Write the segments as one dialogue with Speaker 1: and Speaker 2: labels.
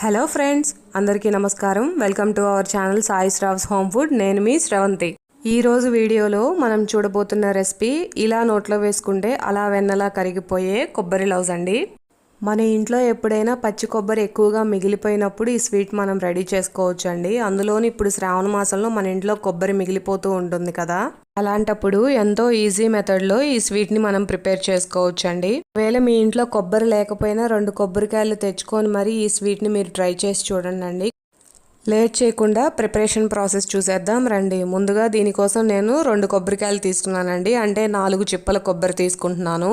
Speaker 1: Hello friends అందరికీ నమస్కారం. Welcome to our channel Sai Sravs home food నేను మీ శ్రవంతి. ఈరోజు వీడియోలో మనం చూడబోతున్న రెసిపీ ఇలా నోట్లో వేసుకుంటే అలా వెన్నలా కరిగిపోయే కొబ్బరి లవ్స్ అండి. మన ఇంట్లో ఎప్పుడైనా పచ్చి కొబ్బరి ఎక్కువగా మిగిలిపోయినప్పుడు ఈ స్వీట్ మనం రెడీ చేసుకోవచ్చు అండి అందులోని ఇప్పుడు శ్రావణ మాసంలో మన ఇంట్లో కొబ్బరి మిగిలిపోతూ ఉంటుంది కదా. అలాంటప్పుడు ఎంతో ఈజీ మెథడ్లో ఈ స్వీట్ని మనం ప్రిపేర్ చేసుకోవచ్చు అండి ఒకవేళ మీ ఇంట్లో కొబ్బరి లేకపోయినా రెండు కొబ్బరికాయలు తెచ్చుకొని మరి ఈ స్వీట్ని మీరు ట్రై చేసి చూడండి అండి లేట్ చేయకుండా ప్రిపరేషన్ ప్రాసెస్ చూసేద్దాం రండి. ముందుగా దీనికోసం నేను రెండు కొబ్బరికాయలు తీసుకున్నానండి. అంటే నాలుగు చిప్పల కొబ్బరి తీసుకుంటున్నాను.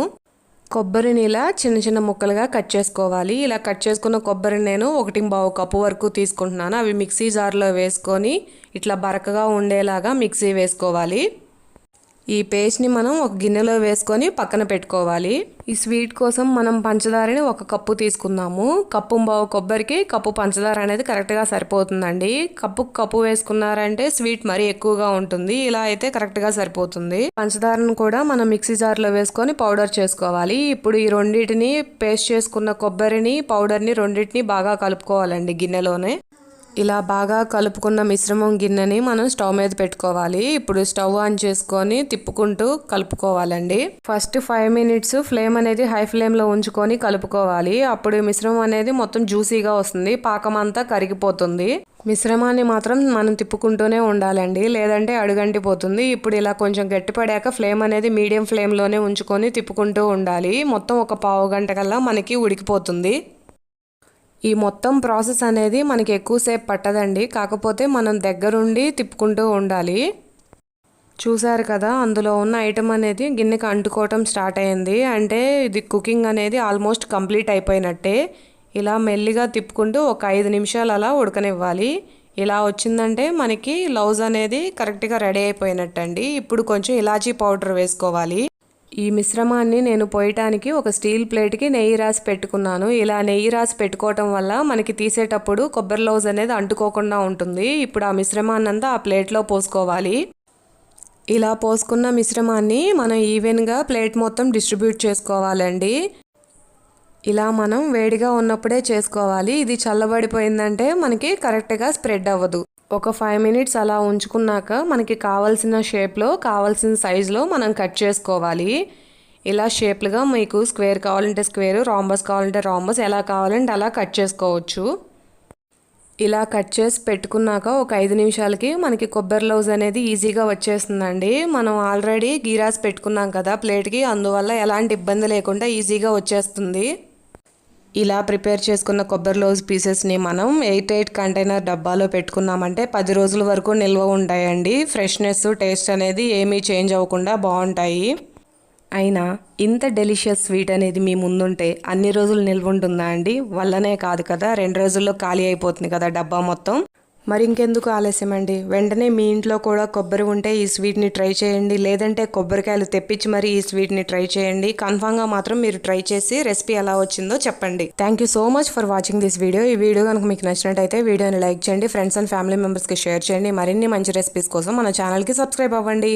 Speaker 1: కొబ్బరిని ఇలా చిన్న చిన్న ముక్కలుగా కట్ చేసుకోవాలి. ఇలా కట్ చేసుకున్న కొబ్బరిని నేను ఒకటి బావు కప్పు వరకు తీసుకుంటున్నాను. అవి మిక్సీ జార్లో వేసుకొని ఇట్లా బరకగా ఉండేలాగా మిక్సీ వేసుకోవాలి. ఈ పేస్ట్ని మనం ఒక గిన్నెలో వేసుకొని పక్కన పెట్టుకోవాలి. ఈ స్వీట్ కోసం మనం పంచదారని ఒక కప్పు తీసుకుందాము. కప్పు బావు కొబ్బరికి కప్పు పంచదార అనేది కరెక్ట్గా సరిపోతుందండి. కప్పు కప్పు వేసుకున్నారంటే స్వీట్ మరీ ఎక్కువగా ఉంటుంది. ఇలా అయితే కరెక్ట్గా సరిపోతుంది. పంచదారను కూడా మనం మిక్సీ జార్లో వేసుకొని పౌడర్ చేసుకోవాలి. ఇప్పుడు ఈ రెండింటిని పేస్ట్ చేసుకున్న కొబ్బరిని పౌడర్ని రెండింటిని బాగా కలుపుకోవాలండి గిన్నెలోనే. ఇలా బాగా కలుపుకున్న మిశ్రమం గిన్నెని మనం స్టవ్ మీద పెట్టుకోవాలి. ఇప్పుడు స్టవ్ ఆన్ చేసుకొని తిప్పుకుంటూ కలుపుకోవాలండి. ఫస్ట్ ఫైవ్ మినిట్స్ ఫ్లేమ్ అనేది హై ఫ్లేమ్లో ఉంచుకొని కలుపుకోవాలి. అప్పుడు మిశ్రమం అనేది మొత్తం జ్యూసీగా వస్తుంది. పాకం అంతా కరిగిపోతుంది. మిశ్రమాన్ని మాత్రం మనం తిప్పుకుంటూనే ఉండాలండి. లేదంటే అడుగంటిపోతుంది. ఇప్పుడు ఇలా కొంచెం గట్టిపడాక ఫ్లేమ్ అనేది మీడియం ఫ్లేమ్లోనే ఉంచుకొని తిప్పుకుంటూ ఉండాలి. మొత్తం ఒక పావు గంట కల్లా మనకి ఉడికిపోతుంది. ఈ మొత్తం ప్రాసెస్ అనేది మనకి ఎక్కువసేపు పట్టదండి. కాకపోతే మనం దగ్గరుండి తిప్పుకుంటూ ఉండాలి. చూసారు కదా అందులో ఉన్న ఐటెం అనేది గిన్నెకి అంటుకోవటం స్టార్ట్ అయింది. అంటే ఇది కుకింగ్ అనేది ఆల్మోస్ట్ కంప్లీట్ అయిపోయినట్టే. ఇలా మెల్లిగా తిప్పుకుంటూ ఒక ఐదు నిమిషాలు అలా ఉడకనివ్వాలి. ఇలా వచ్చిందంటే మనకి లౌజ్ అనేది కరెక్ట్గా రెడీ అయిపోయినట్టండి. ఇప్పుడు కొంచెం ఇలాచీ పౌడర్ వేసుకోవాలి. ఈ మిశ్రమాన్ని నేను పోయటానికి ఒక స్టీల్ ప్లేట్కి నెయ్యి రాసి పెట్టుకున్నాను. ఇలా నెయ్యి రాసి పెట్టుకోవటం వల్ల మనకి తీసేటప్పుడు కొబ్బరి లౌజ్ అనేది అంటుకోకుండా ఉంటుంది. ఇప్పుడు ఆ మిశ్రమాన్నంతా ఆ ప్లేట్లో పోసుకోవాలి. ఇలా పోసుకున్న మిశ్రమాన్ని మనం ఈవెన్గా ప్లేట్ మొత్తం డిస్ట్రిబ్యూట్ చేసుకోవాలండి. ఇలా మనం వేడిగా ఉన్నప్పుడే చేసుకోవాలి. ఇది చల్లబడిపోయిందంటే మనకి కరెక్ట్గా స్ప్రెడ్ అవ్వదు. ఒక ఫైవ్ మినిట్స్ అలా ఉంచుకున్నాక మనకి కావాల్సిన షేప్లో కావాల్సిన సైజులో మనం కట్ చేసుకోవాలి. ఇలా షేప్లుగా మీకు స్క్వేర్ కావాలంటే స్క్వేర్ రాంబస్ కావాలంటే రాంబస్ ఎలా కావాలంటే అలా కట్ చేసుకోవచ్చు. ఇలా కట్ చేసి పెట్టుకున్నాక ఒక ఐదు నిమిషాలకి మనకి కొబ్బరి లౌజ్ అనేది ఈజీగా వచ్చేస్తుందండి. మనం ఆల్రెడీ గీరాస్ పెట్టుకున్నాం కదా ప్లేట్కి అందువల్ల ఎలాంటి ఇబ్బంది లేకుండా ఈజీగా వచ్చేస్తుంది. ఇలా ప్రిపేర్ చేసుకున్న కొబ్బరి లోజ్ పీసెస్ని మనం ఎయిట్ ఎయిట్ కంటైనర్ డబ్బాలో పెట్టుకున్నామంటే పది రోజుల వరకు నిల్వ ఉంటాయండి. ఫ్రెష్నెస్ టేస్ట్ అనేది ఏమీ చేంజ్ అవ్వకుండా బాగుంటాయి. అయినా ఇంత డెలిషియస్ స్వీట్ అనేది మీ ముందుంటే అన్ని రోజులు నిల్వ ఉంటుందా అండి? వల్లనే కాదు కదా రెండు రోజుల్లో ఖాళీ అయిపోతుంది కదా డబ్బా మొత్తం. మరి ఇంకెందుకు ఆలస్యం అండి వెంటనే మీ ఇంట్లో కూడా కొబ్బరి ఉంటే ఈ స్వీట్ని ట్రై చేయండి. లేదంటే కొబ్బరికాయలు తెప్పించి మరి ఈ స్వీట్ని ట్రై చేయండి. కన్ఫామ్గా మాత్రం మీరు ట్రై చేసి రెసిపీ ఎలా వచ్చిందో చెప్పండి. Thank you so much for watching this video ఈ వీడియో కనుక మీకు నచ్చినట్టయితే వీడియోని లైక్ చేయండి. ఫ్రెండ్స్ అండ్ ఫ్యామిలీ మెంబర్స్కి షేర్ చేయండి. మరిన్ని మంచి రెసిపీస్ కోసం మన ఛానల్కి సబ్స్క్రైబ్ అవ్వండి.